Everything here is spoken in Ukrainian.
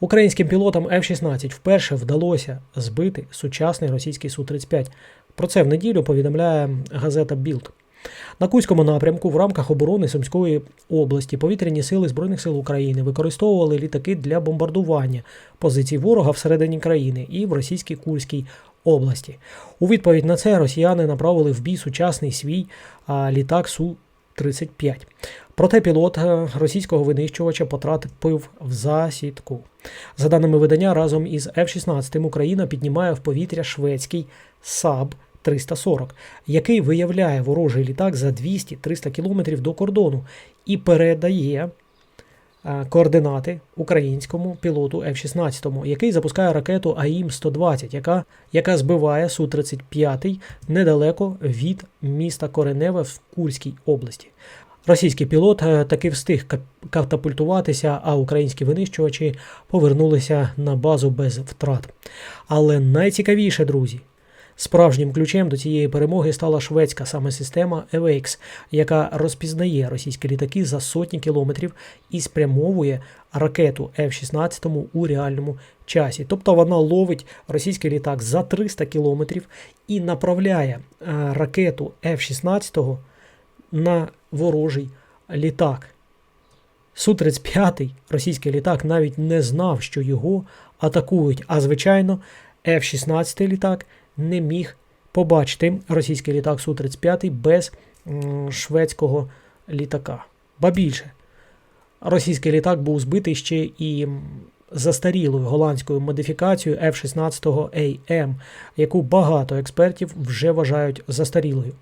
Українським пілотам F-16 вперше вдалося збити сучасний російський Су-35. Про це в неділю повідомляє газета Білд. На Кузькому напрямку в рамках оборони Сумської області повітряні сили Збройних сил України використовували літаки для бомбардування позицій ворога всередині країни і в російській Курській області. У відповідь на це росіяни направили в бій сучасний свій літак Су-35. Проте пілот е, російського винищувача потрапив в засідку. За даними видання, разом із F-16 Україна піднімає в повітря шведський САБ 340, який виявляє ворожий літак за 200-300 кілометрів до кордону і передає координати українському пілоту F-16, який запускає ракету АІМ-120, яка, яка збиває Су-35 недалеко від міста Кореневе в Курській області. Російський пілот е, таки встиг катапультуватися, а українські винищувачі повернулися на базу без втрат. Але найцікавіше, друзі, Справжнім ключем до цієї перемоги стала шведська саме система EVX, яка розпізнає російські літаки за сотні кілометрів і спрямовує ракету F-16 у реальному часі. Тобто вона ловить російський літак за 300 кілометрів і направляє е, ракету F-16 на ворожий літак. Су-35 російський літак навіть не знав, що його атакують. А звичайно, F-16 літак не міг побачити російський літак Су-35 без шведського літака. Ба більше, російський літак був збитий ще і застарілою голландською модифікацією F-16 AM, яку багато експертів вже вважають застарілою.